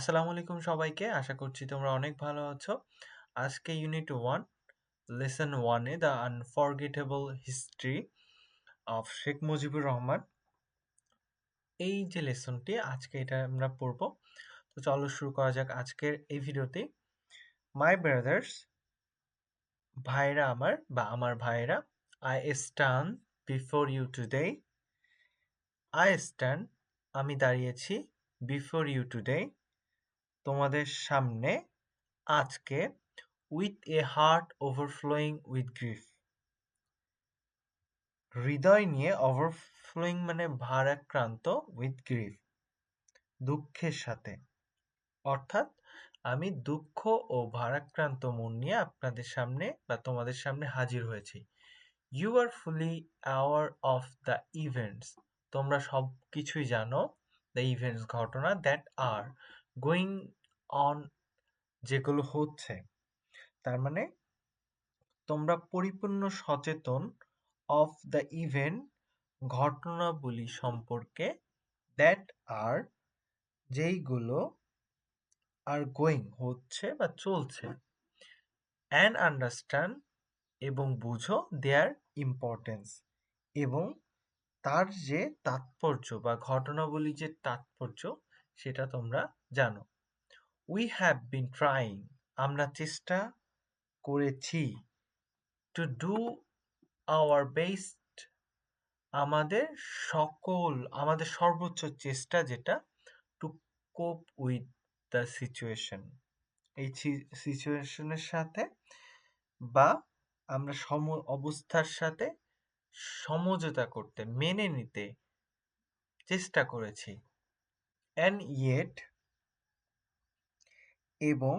আসসালামু আলাইকুম সবাইকে। আশা করছি তোমরা অনেক ভালো আছো। আজকে ইউনিট ওয়ান লেসন ওয়ানে the unforgettable history of Sheikh Mujibur Rahman এই যে লেসনটি আজকে এটা আমরা পড়ব। তো চলো শুরু করা যাক আজকের এই ভিডিওতে। মাই ব্রাদার্স ভাইরা আমার বা আমার ভাইরা I stand before you today I stand আমি দাঁড়িয়েছি বিফোর ইউ টুডে তোমাদের সামনে আজকে with a heart overflowing with grief হৃদয় নিয়ে ওভারফ্লোয়িং মানে ভারাক্রান্ত উইথ গ্রিফ দুঃখের সাথে। অর্থাৎ আমি দুঃখ ও ভারাক্রান্ত মন নিয়ে আপনাদের সামনে বা তোমাদের সামনে হাজির হয়েছি। You are fully aware of the events তোমরা সব কিছুই জানো দ্য ইভেন্টস ঘটনা দ্যাট আর গোয়িং অন যেগুলো হচ্ছে, তার মানে তোমরা পরিপূর্ণ সচেতন অফ দ্য ইভেন্ট ঘটনাবলী সম্পর্কে দ্যাট আর যেইগুলো আর গোয়িং হচ্ছে বা চলছে। অ্যান্ড আন্ডারস্ট্যান্ড এবং বুঝো দেয়ার ইম্পর্টেন্স এবং তার যে তাৎপর্য বা ঘটনাবলী যে তাৎপর্য সেটা তোমরা জানো। উই হ্যাভ বিন ট্রাইং আমরা চেষ্টা করেছি টু ডু আওয়ার বেস্ট আমাদের সকল, আমাদের সর্বোচ্চ চেষ্টা যেটা to cope with the situation এই সিচুয়েশনের সাথে বা আমরা সম, অবস্থার সাথে সমঝোতা করতে, মেনে নিতে চেষ্টা করেছি। অ্যান্ড ইয়েট এবং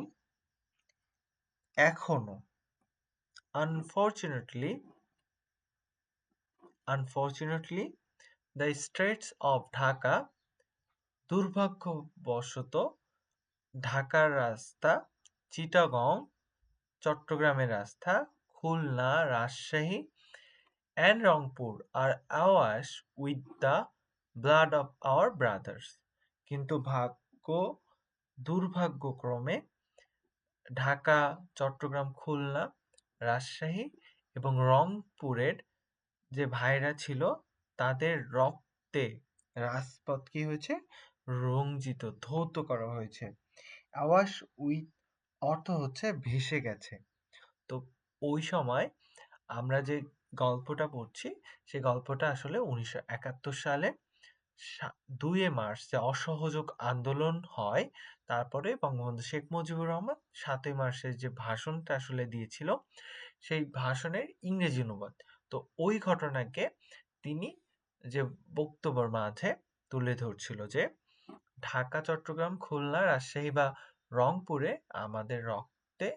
এখনও। Unfortunately unfortunately the streets of Dhaka দুর্ভাগ্যবশত ঢাকার রাস্তা চিটাগং, চট্টগ্রামের রাস্তা, Khulna, Rajshahi and Rangpur are awash with the blood of our brothers কিন্তু ভাগ্য দুর্ভাগ্যক্রমে ঢাকা, চট্টগ্রাম, খুলনা, রাজশাহী এবং রংপুরের যে ভাইরা ছিল তাদের রক্তে রাজপথ কি হয়েছে? রঞ্জিত, ধৌত করা হয়েছে। আওয়াশ উইথ অর্থ হচ্ছে ভেসে গেছে। তো ওই সময় আমরা যে গল্পটা পড়ছি, সে গল্পটা আসলে উনিশশো একাত্তর সালে দুইয়ে মার্চ যে অসহযোগ আন্দোলন হয়, তারপরে বঙ্গবন্ধু শেখ মুজিবুর রহমান সাতই মার্চের যে ভাষণটা আসলে দিয়েছিল, সেই ভাষণের ইংরেজি অনুবাদ। তো ওই ঘটনাকে তিনি যে বক্তব্যের মাঝে তুলে ধরছিল যে, ঢাকা, চট্টগ্রাম, খুলনা, রাজশাহী বা রংপুরে আমাদের রক্তে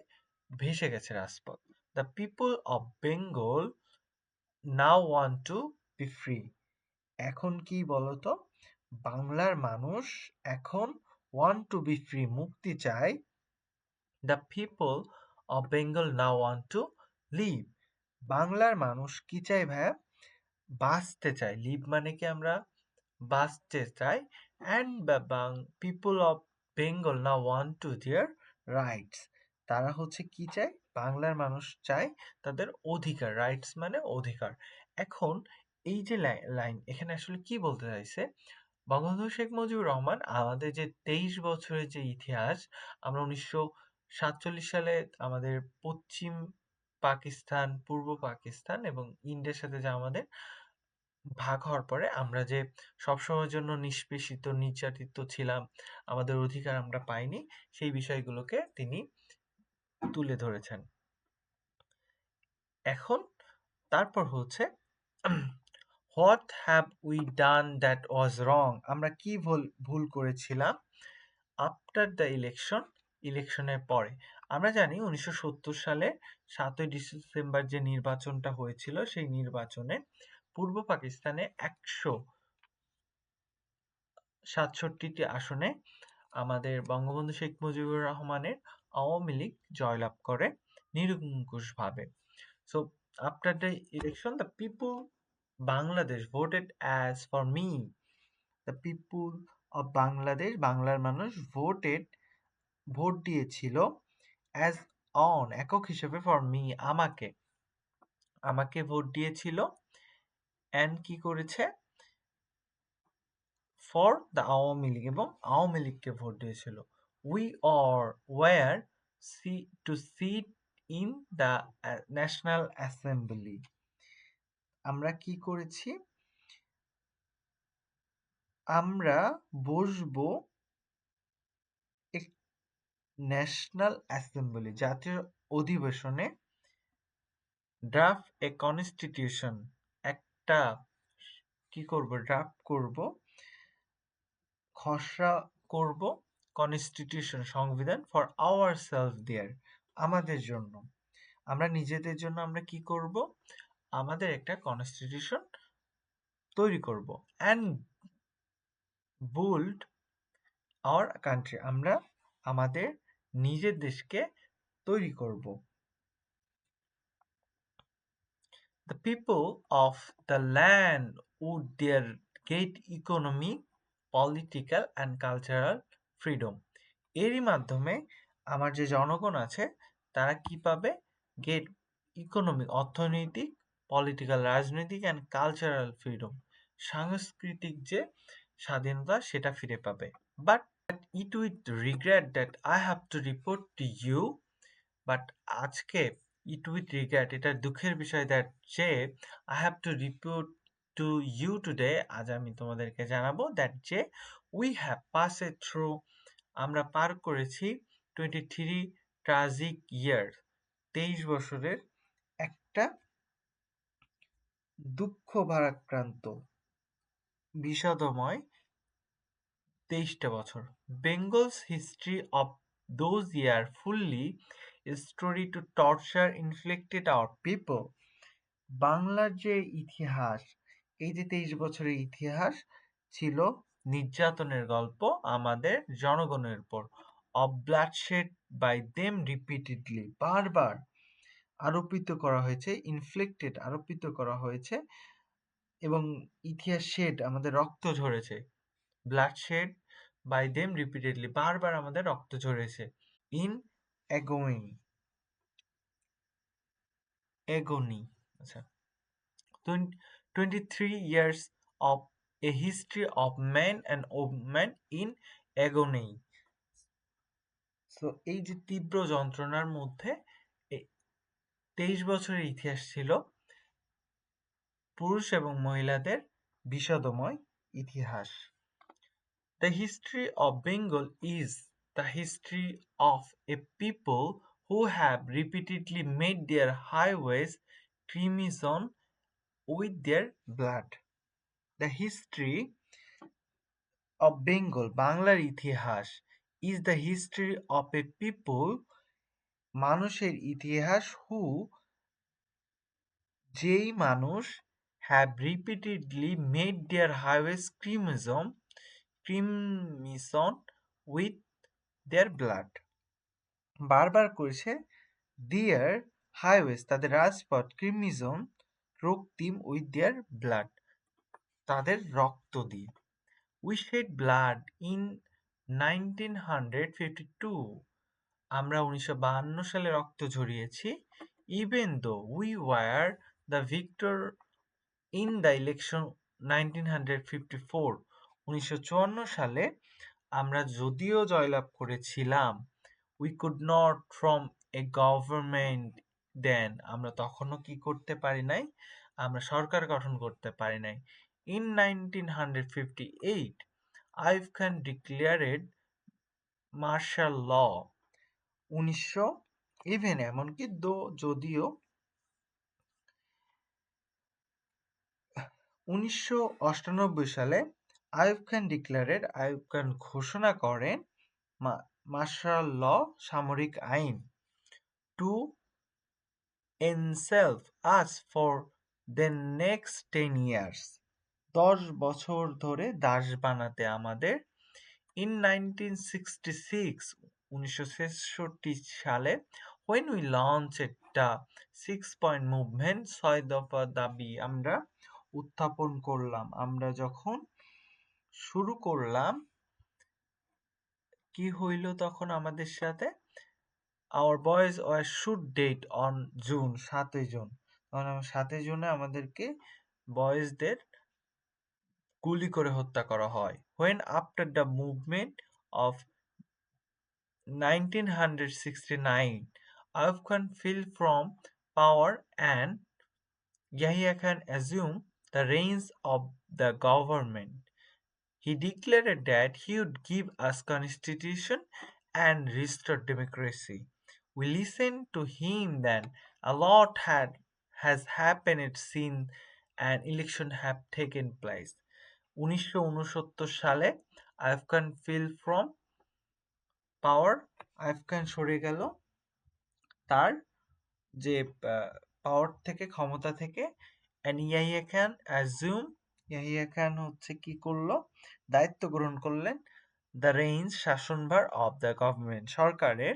ভেসে গেছে রাজপথ। The people of Bengal now want to be free এখন কি বলতো? বাংলার মানুষ এখন ওয়ান টু বি ফ্রি মুক্তি চায় দ্য পিপল অফ বেঙ্গল না ওয়ান টু লিভ বাংলার মানুষ কি চাই ভাইয়া? বাঁচতে চায়। লিভ মানে কি আমরা বাঁচতে চাই? অ্যান্ড পিপল অফ বেঙ্গল না ওয়ান টু দিয়ার রাইটস তারা হচ্ছে কি চায়? বাংলার মানুষ চায় তাদের অধিকার। রাইটস মানে অধিকার। এখন এই যে লাইন, এখানে আসলে কি বলতে চাইছে? বঙ্গবন্ধু শেখ মুজিবুর রহমান আমাদের যে তেইশ বছরের যে ইতিহাস, আমরা উনিশশো সাতচল্লিশ সালে আমাদের পশ্চিম পাকিস্তান, পূর্ব পাকিস্তান এবং ইন্ডিয়ার সাথে যে আমাদের ভাগ হওয়ার পরে আমরা যে সবসময়ের জন্য নিষ্পেষিত, নির্যাতিত ছিলাম, আমাদের অধিকার আমরা পাইনি, সেই বিষয়গুলোকে তিনি তুলে ধরেছেন। এখন তারপর হচ্ছে what have we done that was wrong? আমরা কি ভুল ভুল করেছিলাম? আফটার দ্য ইলেকশন, ইলেকশনের পরে। আমরা জানি উনিশশো সালে সাতই ডিসেম্বর যে নির্বাচনটা হয়েছিল, সেই নির্বাচনে পূর্ব পাকিস্তানে একশো সাতষট্টিটি আসনে আমাদের বঙ্গবন্ধু শেখ মুজিবুর রহমানের আওয়ামী লীগ জয়লাভ করে নিরঙ্কুশভাবে। So after the election the people Bangladesh voted as for me the people of Bangladesh বাংলার মানুষ ভোটেড ভোট দিয়েছিল অ্যাজ অন একক হিসেবে ফর মি আমাকে। আমাকে ভোট দিয়েছিল অ্যান্ড কি করেছে? ফর দ্য আওয়ামী লীগ এবং আওয়ামী লীগকে ভোট দিয়েছিল। We are were see to seat in the national assembly আমরা কি করেছি? আমরা বসবো ন্যাশনাল অ্যাসেম্বলি জাতীয় অধিবেশনে ড্রাফট এ কনস্টিটিউশন একটা কি করব? ড্রাফট করব, খসড়া করব কনস্টিটিউশন সংবিধান ফর আওয়ার সেলফ দেয়ার আমাদের জন্য। আমরা নিজেদের জন্য আমরা কি করব? আমাদের একটা কনস্টিটিউশন তৈরি করব। অ্যান্ড বুল্ড আওয়ার কান্ট্রি আমরা আমাদের নিজের দেশকে তৈরি করব। The people of the land would their get economic, political and cultural freedom এরই মাধ্যমে আমার যে জনগণ আছে তারা কি পাবে? গেট ইকোনমিক অর্থনৈতিক পলিটিক্যাল রাজনৈতিক অ্যান্ড কালচারাল ফ্রিডম সাংস্কৃতিক যে স্বাধীনতা, সেটা ফিরে পাবে। But it with regret that I have to report to you but আজকে ইট উইথ রিগ্রেট এটা দুঃখের বিষয় দ্যাট যে I have to report to you today আজ আমি তোমাদেরকে জানাব দ্যাট যে we have pass a through আমরা পার করেছি টোয়েন্টি থ্রি ট্রাজিক ইয়ার তেইশ বছরের একটা দুঃখ ভারাক্রান্ত বিষাদময়। তেইশটা বছর। Bengal's history of those year fully story to torture inflicted our people. বাংলার যে ইতিহাস, এই যে তেইশ বছরের ইতিহাস ছিল নির্যাতনের গল্প আমাদের জনগণের উপর। Of bloodshed by them repeatedly, বারবার। আরোপিত করা হয়েছে ইনফ্লেক্টেড আরোপিত করা হয়েছে এবং ইতিহাস শেড আমাদের রক্ত ঝরেছে। Blood shade by them repeatedly বারবার আমাদের রক্ত ঝরেছে। ইন এগোয়িং এগোনি আচ্ছা। Twenty three years of a history of man and woman in agony so এই যে তীব্র যন্ত্রণার মধ্যে তেইশ বছরের ইতিহাস ছিল। পুরুষ এবং মহিলাদের বিষদময় ইতিহাস। The history of Bengal is the history of a people who have repeatedly made their highways crimson with their blood the history of Bengal বাংলার ইতিহাস is the history of a people মানুষের ইতিহাস হু যেই মানুষ have repeatedly made their highways crimson crimson with their blood বারবার করেছে দিয়ার highways তাদের রাজপথ ক্রিমিজম রক্তিম উইথ দেয়ার ব্লাড তাদের রক্ত দিয়ে। We shed blood in nineteen hundred fifty two আমরা উনিশশো সালে রক্ত ঝরিয়েছি even though we were the victor in the election nineteen hundred fifty four উনিশশো চুয়ান্ন সালে আমরা যদিও জয়লাভ করেছিলাম we could not form a government then আমরা তখনও কি করতে পারি নাই? আমরা সরকার গঠন করতে পারি নাই। In nineteen hundred fifty eight Ayub Khan declared martial law উনিশশো ইভেন এমনকি দো, যদিও উনিশশো অষ্টানব্বই সালে আইব খান ডিক্লারেড আইব খান ঘোষণা করেন মার্শাল ল সামরিক আইন to enslave us for the next ten years দশ বছর ধরে দাস বানাতে আমাদের ইন নাইনটিন সিক্সটি সিক্স উনিশশো ছেষট্টি সালে when we launch the six point movement ছয় দফা দাবি আমরা উত্থাপন করলাম। আমরা যখন শুরু করলাম, কি হইল তখন আমাদের সাথে? Our boys were shot dead on June সাতই জুন তখন সাতই জুনে আমাদেরকে বয়েজদের গুলি করে হত্যা করা হয়। When after the movement of 1969 Ayub fell from power and Yahya Khan assumed the reins of the government. He declared that he would give us constitution and restore democracy. We listened to him then. A lot had has happened since an election have taken place. উনিশশো উনসত্তর সালে আইফ খান feel from পাওয়ার আইফ খান সরে গেল। তার যে power থেকে, ক্ষমতা থেকে অ্যান্ড ইয়াহিয়া খান অ্যাজিউম ইয়াহিয়া খান হচ্ছে কি করল? দায়িত্ব গ্রহণ করলেন দ্য রেঞ্জ শাসনভার অব দ্য গভর্নমেন্ট সরকারের।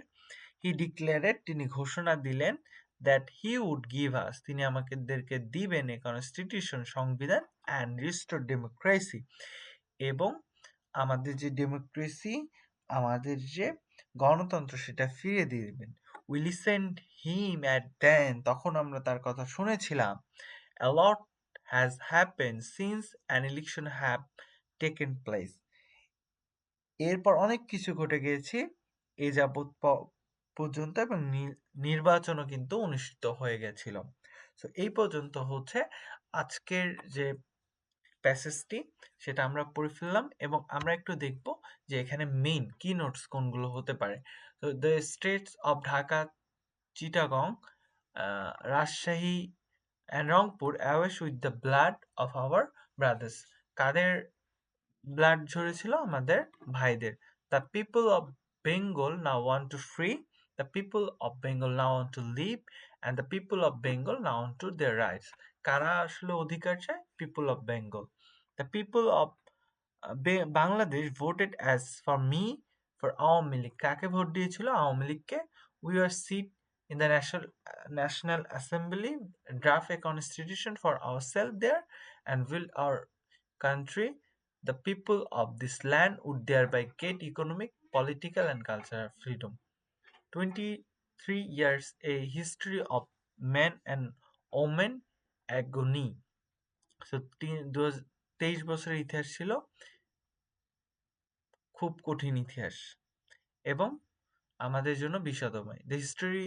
হি ডিক্লেয়ারেড তিনি ঘোষণা দিলেন that he would give us তিনি আমাদেরকে দিবেন এ কনস্টিটিউশন সংবিধান অ্যান্ড রিস্টোর ডেমোক্রেসি এবং আমাদের যে ডেমোক্রেসি আমাদের যে গণতন্ত্র সেটা ফিরিয়ে দিবেন। We listened him at then তখন আমরা তার কথা শুনেছিলাম। A lot has happen since an election have taken place এরপর অনেক কিছু ঘটে গিয়েছে, এ যাবৎ পর্যন্ত এবং নির্বাচনও কিন্তু অনুষ্ঠিত হয়ে গেছিল সো এই পর্যন্ত হচ্ছে আজকের যে প্যাসেজটি সেটা আমরা পড়ে ফেললাম এবং আমরা একটু দেখব যে এখানে মেইন কি নোটস কোনগুলো হতে পারে। তো the streets of Dhaka Chittagong Rajshahi and Rangpur awash with the blood of our brothers Quader blood ঝরেছিল? আমাদের ভাইদের। The people of Bengal now want to free the people of Bengal now want to live and the people of Bengal now want to their rights কারা আসলে অধিকার চায়? People of Bengal the people of Bangladesh voted as for me for Awami League কাকে ভোট দিয়েছিল আওয়ামী লীগকে we are seat in the national national assembly draft a constitution for ourselves there and build our country the people of this land would thereby get economic political and cultural freedom 23 years a history of men and তেইশ বছরের ইতিহাস ছিল। খুব কঠিন ইতিহাস এবং আমাদের জন্য বিষদময় the history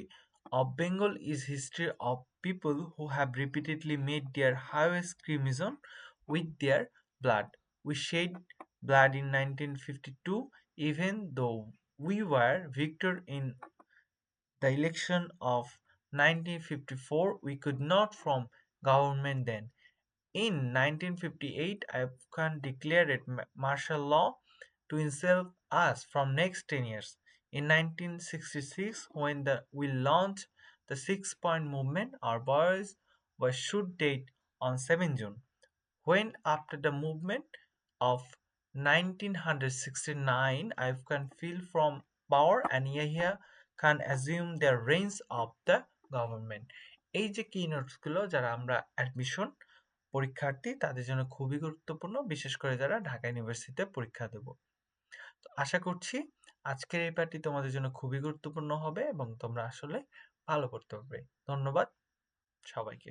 of Bengal is history of people who have repeatedly made their highways crimson with their blood we shed blood in nineteen fifty two even though we were victor in the election of nineteen fifty four we could not form government then In 1958 Afghan declared martial law to enslave us from next 10 years. In 1966, when the, we launched the Six Point Movement, our boys were shoot dead on 7 June. When after the movement of 1969, Afghan fell from power and Yahya Khan assumed the reins of the government. এই যে কি নোটসগুলো যারা আমরা admission পরীক্ষার্থী তাদের জন্য খুবই গুরুত্বপূর্ণ, বিশেষ করে যারা ঢাকা ইউনিভার্সিটিতে পরীক্ষা দেব। তো আশা করছি আজকের এই পাঠটি তোমাদের জন্য খুবই গুরুত্বপূর্ণ হবে এবং তোমরা আসলে ভালো করতে পারবে। ধন্যবাদ সবাইকে।